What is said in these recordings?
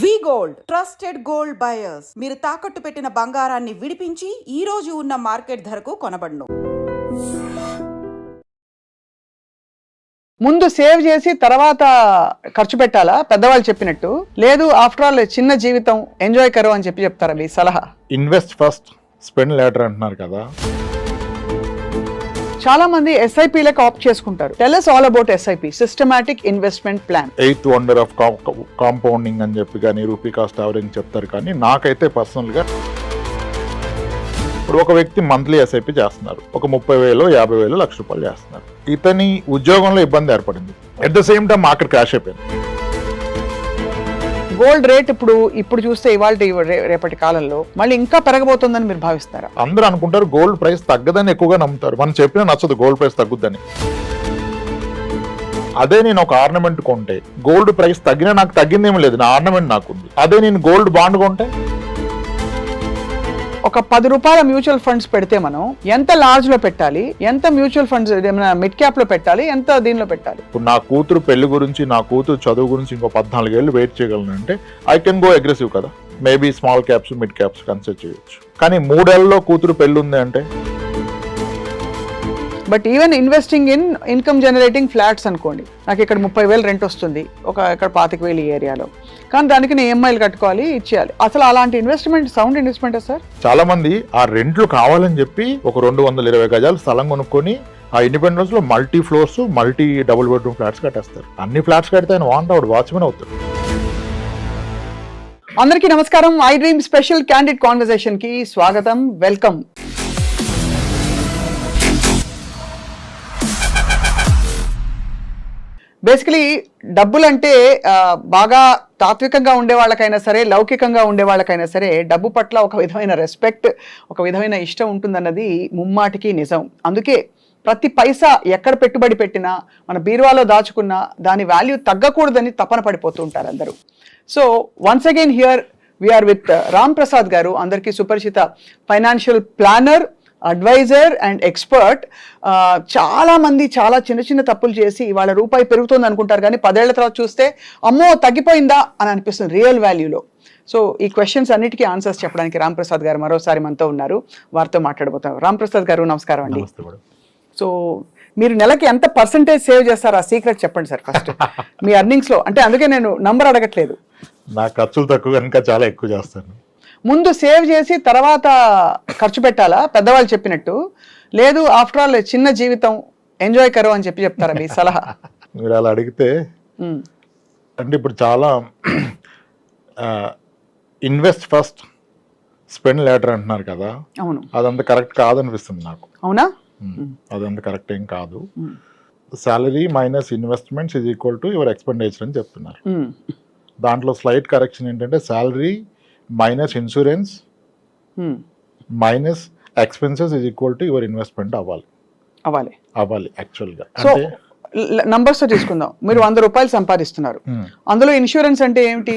We gold trusted gold buyers. మీరు తాకట్టు పెట్టిన బంగారాన్ని విడిపించి ఈ రోజు ఉన్న మార్కెట్ ధరకు కొనబడును. ముందు సేవ్ చేసి తర్వాత ఖర్చు పెట్టాలా? పెద్దవాళ్ళు చెప్పినట్టు. లేదు ఆఫ్టర్ ఆల్ చిన్న జీవితం ఎంజాయ్ కరు అని చెప్పి చెప్తారా మీ సలహా? ఇన్వెస్ట్ ఫస్ట్ స్పెండ్ లేటర్ అంటున్నారు కదా. చాలా మంది ఎస్ఐపిలకు ఆప్ట్ చేసుకుంటారు. Tell all about SIP systematic investment plan eighth wonder of compounding అని చెప్పి కానీ రూపీ కాస్ట్ యావరేజ్ చెప్తారు కానీ నాకైతే పర్సనల్గా ఇప్పుడు ఒక వ్యక్తి మంత్లీ ఎస్ఐపి చేస్తున్నారు. ఒక ముప్పై వేలు యాభై వేలు లక్ష రూపాయలు చేస్తున్నారు. ఇతని ఉద్యోగంలో ఇబ్బంది ఏర్పడింది. At the same time market crash అయిపోయింది. గోల్డ్ రేట్ ఇప్పుడు ఇప్పుడు చూస్తే ఇవాళ రేపటి కాలంలో మళ్ళీ ఇంకా పెరగబోతుందని మీరు భావిస్తారా? అందరూ అనుకుంటారు గోల్డ్ ప్రైస్ తగ్గదని ఎక్కువగా నమ్ముతారు. మనం చెప్పినా నచ్చదు గోల్డ్ ప్రైస్ తగ్గుద్దని. అదే నేను ఒక ఆర్నమెంట్ కొంటే గోల్డ్ ప్రైస్ తగ్గినా నాకు తగ్గిందేమీ లేదు. నా ఆర్నమెంట్ నాకుంది. అదే నేను గోల్డ్ బాండ్ కొంటే? ఒక పది రూపాయల మ్యూచువల్ ఫండ్స్ పెడితే మనం ఎంత లార్జ్లో పెట్టాలి? ఎంత మ్యూచువల్ ఫండ్స్ ఏమైనా మిడ్ క్యాప్లో పెట్టాలి? ఎంత దీనిలో పెట్టాలి? ఇప్పుడు నా కూతురు పెళ్ళి గురించి నా కూతురు చదువు గురించి ఇంకో పద్నాలుగేళ్ళు వెయిట్ చేయగలను అంటే ఐ కెన్ గో అగ్రెసివ్ కదా. Maybe small caps mid caps consider చేయొచ్చు. కానీ మూడేళ్ళలో కూతురు పెళ్ళి ఉంది అంటే? But even investing in income generating flats అనుకోండి. నాకు ఇక్కడ ముప్పై వేలు రెంట్ వస్తుంది. ఒక ఇక్కడ పాతిక వేలు ఈ ఏరియాలో. కానీ దానికి నేను ఈఎంఐలు కట్టుకోవాలి ఇచ్చేయాలి. అసలు అలాంటి ఇన్వెస్ట్మెంట్ సౌండ్ ఇన్వెస్ట్మెంట్ సార్? చాలా మంది ఆ రెంట్లు కావాలని చెప్పి ఒక రెండు వందల ఇరవై గజాలు స్థలం కొనుక్కొని ఆ ఇండిపెండెన్స్లో multi floors multi double bedroom flats కట్టేస్తారు. అన్ని ఫ్లాట్స్ కడితే ఆయన వాంట్ అవుట్ వాచ్మెన్ అవుతాడు. అందరికీ నమస్కారం. ఐ డ్రీమ్ స్పెషల్ క్యాండిడ్ కాన్వర్సేషన్కి స్వాగతం. వెల్కమ్ బేసికలీ డబ్బులంటే బాగా తాత్వికంగా ఉండే వాళ్ళకైనా సరే లౌకికంగా ఉండే వాళ్ళకైనా సరే డబ్బు పట్ల ఒక విధమైన రెస్పెక్ట్ ఒక విధమైన ఇష్టం ఉంటుందన్నది ముమ్మాటికి నిజం. అందుకే ప్రతి పైసా ఎక్కడ పెట్టుబడి పెట్టినా మన బీరువాలో దాచుకున్నా దాని వాల్యూ తగ్గకూడదని తపన పడిపోతూ ఉంటారు అందరూ so once again here we're with Ram Prasad garu అందరికీ సుపరిచిత financial planner advisor and expert చాలా మంది చాలా చిన్న చిన్న తప్పులు చేసి వాళ్ళ రూపాయి పెరుగుతుంది అనుకుంటారు కానీ పదేళ్ళ తర్వాత చూస్తే అమ్మో తగ్గిపోయిందా అని అనిపిస్తుంది రియల్ వాల్యూలో సో ఈ క్వశ్చన్స్ అన్నిటికీ ఆన్సర్స్ చెప్పడానికి రామ్ ప్రసాద్ గారు మరోసారి మనతో ఉన్నారు. వారితో మాట్లాడబోతాం రామ్ ప్రసాద్ గారు నమస్కారం అండి. సో మీరు నెలకి ఎంత పర్సంటేజ్ సేవ్ చేస్తారు ఆ సీక్రెట్ చెప్పండి సార్ ఫస్ట్ మీ earnings లో అంటే అందుకే నేను నంబర్ అడగట్లేదు. నా ఖర్చులు తక్కువ కనుక చాలా ఎక్కువ చేస్తాను. ముందు సేవ్ చేసి తర్వాత ఖర్చు పెట్టాలా? పెద్దవాళ్ళు చెప్పినట్టు. లేదు ఆఫ్టర్ ఆల్ చిన్న జీవితం ఎంజాయ్ కరు అని చెప్పి చెప్తారా మీ సలహా? మీరు అలా అడిగితే. అంటే ఇప్పుడు చాలా ఇన్వెస్ట్ ఫస్ట్ స్పెండ్ లేటర్ అంటున్నారు కదా. అవును. అదంత కరెక్ట్ కాదనిపిస్తుంది నాకు. అవునా? అదంత కరెక్ట్ ఏం కాదు. Salary minus investments is equal to your expenditure అని చెప్తున్నారు. దాంట్లో స్లైట్ కరెక్షన్ ఏంటంటే salary minus insurance. Minus expenses is equal to your investment అవ్వాలి. అవ్వాలి. అవ్వాలి యాక్చువల్గా అంటే నంబర్స్తో తీసుకుందాం మీరు వంద రూపాయలు సంపాదిస్తున్నారు. అందులో ఇన్సూరెన్స్ అంటే ఏమిటి?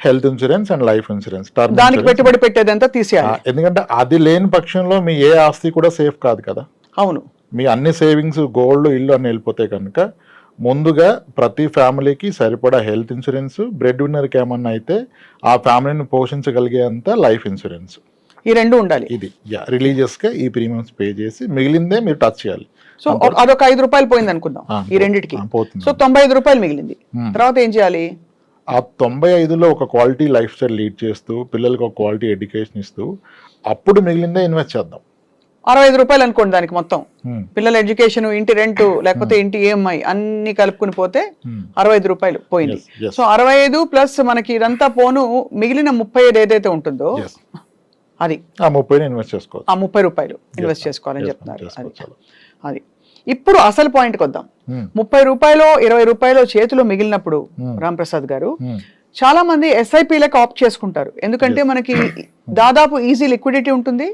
Health insurance and life insurance term దానికి పెట్టుబడి పెట్టేదంతా తీసేయాలి. ఎందుకంటే అది లేని పక్షంలో మీ ఏ ఆస్తి కూడా సేఫ్ కాదు కదా. అవును. మీ అన్ని సేవింగ్స్ గోల్డ్ ఇల్లు అన్ని వెళ్ళిపోతాయి కనుక ముందుగా ప్రతి ఫ్యామిలీకి సరిపడా హెల్త్ ఇన్సూరెన్స్ బ్రెడ్ విన్నర్కి ఏమన్నా అయితే ఆ ఫ్యామిలీని పోషించగలిగేంత లైఫ్ ఇన్సూరెన్స్. ఈ రెండు ఉండాలి. ఇది. రిలీజియస్గా ఈ ప్రీమియమ్స్ పే చేసి మిగిలిందే మీరు టచ్ చేయాలి. సో అదొక ఐదు రూపాయలు పోయింది అనుకుందాం ఈ రెండిటికి. సో తొంభై ఐదు రూపాయలు మిగిలింది. తర్వాత ఏం చేయాలి? ఆ తొంభై ఐదులో ఒక క్వాలిటీ లైఫ్ స్టైల్ లీడ్ చేస్తూ పిల్లలకు ఒక క్వాలిటీ ఎడ్యుకేషన్ ఇస్తూ అప్పుడు మిగిలిందే ఇన్వెస్ట్ చేద్దాం. అరవై ఐదు రూపాయలు అనుకోండి దానికి మొత్తం Hmm. పిల్లల ఎడ్యుకేషన్ ఇంటి రెంట్ లేకపోతే ఇంటి ఈఎంఐ అన్ని కలుపుకుని పోతే Hmm. అరవై ఐదు రూపాయలు పోయింది. సో అరవై ఐదు ప్లస్ మనకి ఇదంతా పోను మిగిలిన ముప్పై ఐదు ఏదైతే ఉంటుందో. అది ఆ ముప్పైని ఇన్వెస్ట్ చేసుకోవచ్చు ఆ ముప్పై రూపాయలు ఇన్వెస్ట్. చేసుకోవాలని చెప్తున్నారు. అది ఇప్పుడు అసలు పాయింట్కి వద్దాం Hmm. ముప్పై రూపాయలు ఇరవై రూపాయలు చేతిలో మిగిలినప్పుడు రామ్ ప్రసాద్ గారు Hmm. చాలా మంది ఎస్ఐపిలకు ఆప్ట్ చేసుకుంటారు ఎందుకంటే మనకి దాదాపు ఈజీ లిక్విడిటీ ఉంటుంది.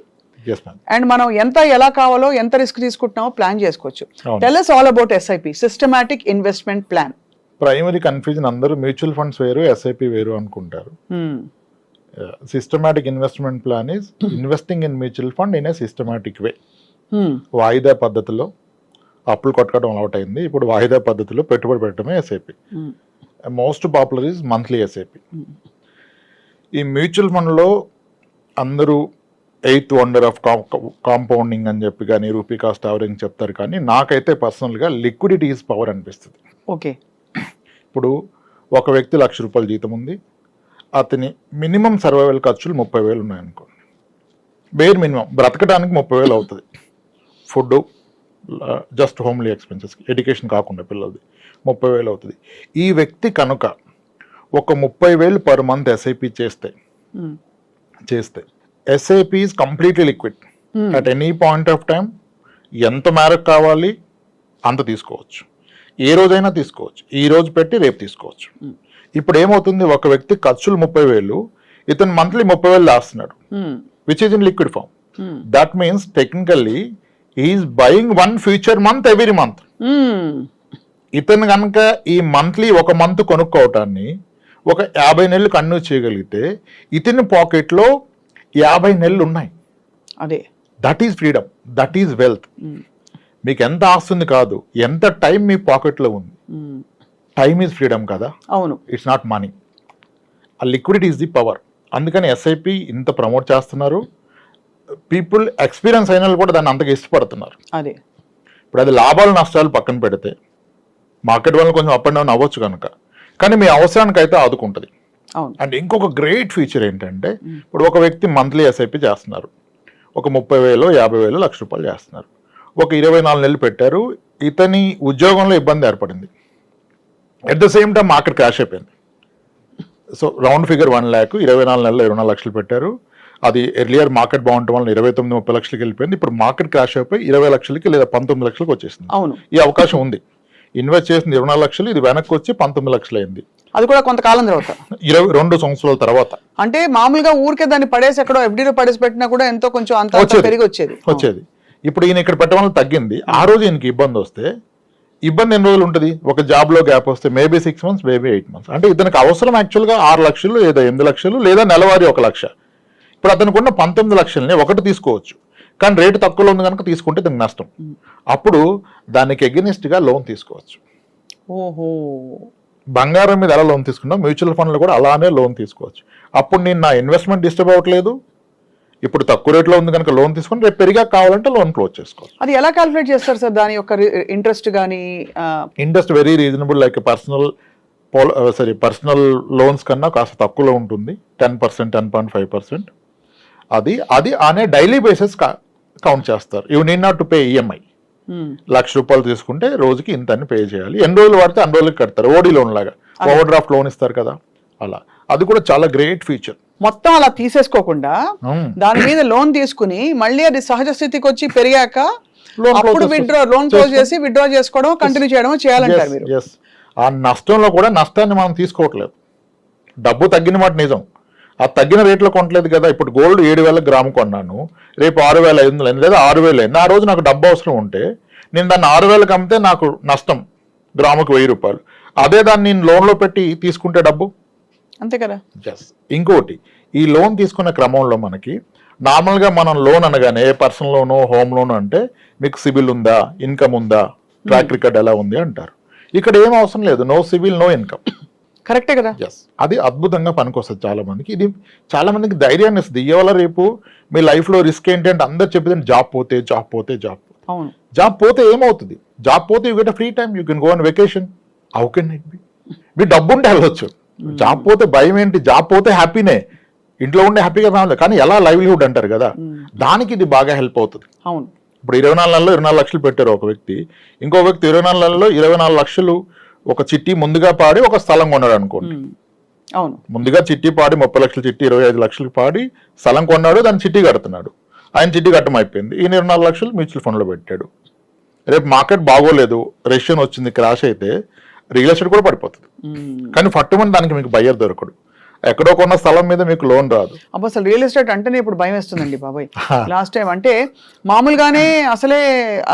అండ్ మనం ఎంత ఎలా కావాలో ఎంత రిస్క్ తీసుకుంటున్నామో ప్లాన్ చేసుకోవచ్చు. అవును. Tell us all about SIP systematic investment plan primary confusion అందరూ మ్యూచువల్ ఫండ్స్ వేరు ఎస్ఐపి వేరు అనుకుంటారు. Systematic investment plan is investing in mutual fund in a systematic way వాయిదా పద్ధతిలో అప్పులు కొట్టడం అలవాట్ అయింది. ఇప్పుడు వాయిదా పద్ధతిలో పెట్టుబడి పెట్టడమే SIP most popular is monthly SIP ఈ మ్యూచువల్ ఫండ్లో అందరూ ఎయిత్ వండర్ ఆఫ్ కాంపౌండింగ్ అని చెప్పి కానీ రూపీ కాస్ట్ చెప్తారు కానీ నాకైతే పర్సనల్గా లిక్విడిటీ ఈజ్ పవర్ అనిపిస్తుంది. ఓకే. ఇప్పుడు ఒక వ్యక్తి లక్ష రూపాయల జీతం ఉంది. అతని మినిమం సర్వైవల్ ఖర్చులు ముప్పై వేలు ఉన్నాయనుకోండి బేర్ మినిమం బ్రతకడానికి ముప్పై వేలు అవుతుంది. Food just homely expenses education కాకుండా పిల్లలది. ముప్పై వేలు అవుతుంది. ఈ వ్యక్తి కనుక ఒక ముప్పై వేలు పర్ మంత్ ఎస్ఐపి చేస్తే. చేస్తే SIP is completely liquid Hmm. At any point of time ఎంత మేరకు కావాలి అంత తీసుకోవచ్చు. ఏ రోజైనా తీసుకోవచ్చు. ఈ రోజు పెట్టి రేపు తీసుకోవచ్చు. ఇప్పుడు ఏమవుతుంది? ఒక వ్యక్తి ఖర్చులు ముప్పై వేలు ఇతను మంత్లీ ముప్పై వేలు దాస్తున్నాడు. Hmm. Which is in liquid form Hmm. That means technically is buying one future month every month Hmm. ఇతను కనుక ఈ మంత్లీ ఒక మంత్ కొనుక్కోవటాన్ని ఒక యాభై నెలలు కన్ను చేయగలిగితే ఇతని పాకెట్లో యాభై నెలలు ఉన్నాయి అదే that is freedom that is wealth. మీకు ఎంత ఆస్తుంది కాదు ఎంత టైం మీ పాకెట్లో ఉంది. టైమ్ ఈజ్ ఫ్రీడమ్ కదా? అవును. ఇట్స్ నాట్ మనీ ఆ లిక్విడిటీ ఈజ్ ది పవర్ అందుకని ఎస్ఐపి ఇంత ప్రమోట్ చేస్తున్నారు. పీపుల్ ఎక్స్పీరియన్స్ అయిన వాళ్ళు కూడా దాన్ని అంతగా ఇష్టపడుతున్నారు. అదే. ఇప్పుడు అది లాభాలు నష్టాలు పక్కన పెడితే మార్కెట్ వల్ల కొంచెం అప్ అండ్ డౌన్ అవ్వచ్చు కనుక. కానీ మీ అవసరానికి అయితే ఆదుకుంటుంది. అండ్ ఇంకొక గ్రేట్ ఫీచర్ ఏంటంటే ఇప్పుడు ఒక వ్యక్తి మంత్లీ ఎస్ఐపి చేస్తున్నారు. ఒక ముప్పై వేలు యాభై వేలు లక్ష రూపాయలు చేస్తున్నారు. ఒక ఇరవై నాలుగు నెలలు పెట్టారు. ఇతని ఉద్యోగంలో ఇబ్బంది ఏర్పడింది. At the same time market crash అయిపోయింది. So round figure one lakh ఇరవై నాలుగు నెలలు ఇరవై నాలుగు లక్షలు పెట్టారు. అది ఎర్లియర్ మార్కెట్ బాగుండటం వల్ల ఇరవై తొమ్మిది ముప్పై లక్షలకి వెళ్ళిపోయింది. ఇప్పుడు మార్కెట్ క్రాష్ అయిపోయి ఇరవై లక్షలకి లేదా పంతొమ్మిది లక్షలకి వచ్చేసింది. అవును. ఈ అవకాశం ఉంది. ఇన్వెస్ట్ చేసింది ఇరవై నాలుగు లక్షలు ఇది వెనక్కి వచ్చి పంతొమ్మిది లక్షలు అయింది. అది కూడా కొంతకాలం తర్వాత. ఇరవై రెండు సంవత్సరాల తర్వాత. అంటే మామూలుగా ఊరికే దాన్ని పడేసి ఎక్కడో ఎఫ్డీలో పడేసి పెట్టినా కూడా ఎంతో కొంచెం అంత. పెరిగి వచ్చేది. వచ్చేది. ఇప్పుడు ఈయన ఇక్కడ పెట్టడం వల్ల తగ్గింది. ఆ రోజు ఈయనకి ఇబ్బంది వస్తే ఇబ్బంది ఎన్ని రోజులు ఉంటుంది? ఒక జాబ్లో గ్యాప్ వస్తే maybe six months maybe eight months అంటే ఇతనికి అవసరం యాక్చువల్గా ఆరు లక్షలు లేదా ఎనిమిది లక్షలు లేదా నెలవారీ ఒక లక్ష. ఇప్పుడు అతనికి ఉన్న పంతొమ్మిది లక్షల్ని ఒకటి తీసుకోవచ్చు. కానీ రేటు తక్కువలో ఉంది కనుక తీసుకుంటే దానికి నష్టం. అప్పుడు దానికి గా లోన్ తీసుకోవచ్చు. ఓహో. బంగారం మీద ఎలా లోన్ తీసుకున్నాం మ్యూచువల్ ఫండ్లో కూడా అలానే లోన్ తీసుకోవచ్చు. అప్పుడు నేను నా ఇన్వెస్ట్మెంట్ డిస్టర్బ్ అవ్వట్లేదు. ఇప్పుడు తక్కువ రేట్లో ఉంది కనుక లోన్ తీసుకొని రేపు పెరిగా కావాలంటే లోన్ క్లోజ్ చేసుకోవచ్చు. అది ఎలా క్యాలిక్యులేట్ చేస్తారు సార్? దాని యొక్క ఇంట్రెస్ట్ కానీ interest very reasonable. Like personal sorry personal loans కన్నా కాస్త తక్కువలో ఉంటుంది. Ten percent ten point five percent. అది అది అనే డైలీ బేసిస్ కౌంట్ చేస్తారు. You need not to pay EMI. Lakh రూపాయలు తీసుకుంటే రోజుకి ఇంత అని పే చేయాలి. ఎన్ని రోజులు వాడితే అన్ని రోజులకి కడతారు. ఓడి లోన్ లాగా. ఓవర్ డ్రాఫ్ట్ లోన్ ఇస్తారు కదా. అలా. అది కూడా చాలా గ్రేట్ ఫీచర్ మొత్తం అలా తీసేసుకోకుండా దాని మీద లోన్ తీసుకుని మళ్ళీ అది సహజ స్థితికి వచ్చి పెరిగాక అప్పుడు విత్డ్రా లోన్ క్లోజ్ చేసి విత్డ్రా చేసుకోవడం కంటిన్యూ చేయడం చేయాలంటారు మీరు. ఆ నష్టంలో కూడా నష్టాన్ని మనం తీసుకోవట్లేదు. డబ్బు తగ్గిన మాట నిజం. ఆ తగ్గిన రేట్లో కొనట్లేదు కదా. ఇప్పుడు గోల్డ్ ఏడు వేల గ్రాము కొన్నాను. రేపు ఆరు వేల ఐదు వందలు అయింది. లేదా ఆరు వేలు అయింది. ఆ రోజు నాకు డబ్బు అవసరం ఉంటే నేను దాన్ని ఆరు వేలకు అమ్మితే నాకు నష్టం గ్రాముకు వెయ్యి రూపాయలు. అదే దాన్ని నేను లోన్లో పెట్టి తీసుకుంటే డబ్బు? అంతే కదా. ఎస్ ఇంకోటి ఈ లోన్ తీసుకునే క్రమంలో మనకి నార్మల్గా మనం లోన్ అనగానే ఏ పర్సనల్ లోను హోమ్ లోన్ అంటే మీకు సిబిల్ ఉందా ఇన్కమ్ ఉందా ట్రాక్ రికార్డ్ ఎలా ఉంది అంటారు. ఇక్కడ ఏం అవసరం లేదు. No CIBIL no income. కరెక్టే కదా? అది అద్భుతంగా పనికొస్తుంది చాలా మందికి ఇది చాలా మందికి ధైర్యాన్ని ఇస్తుంది. ఇవాళ రేపు మీ లైఫ్లో రిస్క్ ఏంటి అంటే అందరు చెప్పేది జాబ్ పోతే జాబ్ పోతే జాబ్ పోతే. జాబ్ పోతే ఏమవుతుంది? జాబ్ పోతే you get free time you can go on vacation how can it be మీ డబ్బు ఉంటే వెళ్ళొచ్చు జాబ్ పోతే భయం ఏంటి? జాబ్ పోతే హ్యాపీనే ఇంట్లో ఉండే హ్యాపీగా రావాలి. కానీ ఎలా లైవ్లీహుడ్ అంటారు కదా? దానికి ఇది బాగా హెల్ప్ అవుతుంది. అవును. ఇప్పుడు ఇరవై నాలుగు నెలల్లో ఇరవై నాలుగు లక్షలు పెట్టారు ఒక వ్యక్తి. ఇంకో వ్యక్తి ఇరవై నాలుగు నెలల్లో ఇరవై నాలుగు లక్షలు ఒక చిట్టి ముందుగా పాడి ఒక స్థలం కొన్నాడు అనుకోండి. అవును. ముందుగా చిట్టి పాడి ముప్పై లక్షల చిట్టి ఇరవై ఐదు లక్షలు పాడి స్థలం కొన్నాడు దాన్ని చిట్టి కడుతున్నాడు. ఆయన చిట్టి కట్టం అయిపోయింది. ఈయన ఇరవై నాలుగు లక్షలు మ్యూచువల్ ఫండ్లో పెట్టాడు. రేపు మార్కెట్ బాగోలేదు రష్యన్ వచ్చింది క్రాష్ అయితే రియల్ ఎస్టేట్ కూడా పడిపోతుంది. కానీ పట్టుమని దానికి మీకు బయ్యర్ దొరకడు. ఎక్కడో కొన్న స్థలం మీద మీకు లోన్ రాదు. అబ్బా అసలు రియల్ ఎస్టేట్ అంటేనే ఇప్పుడు భయం వేస్తుందండి బాబాయ్. లాస్ట్ టైం అంటే మామూలుగానే అసలే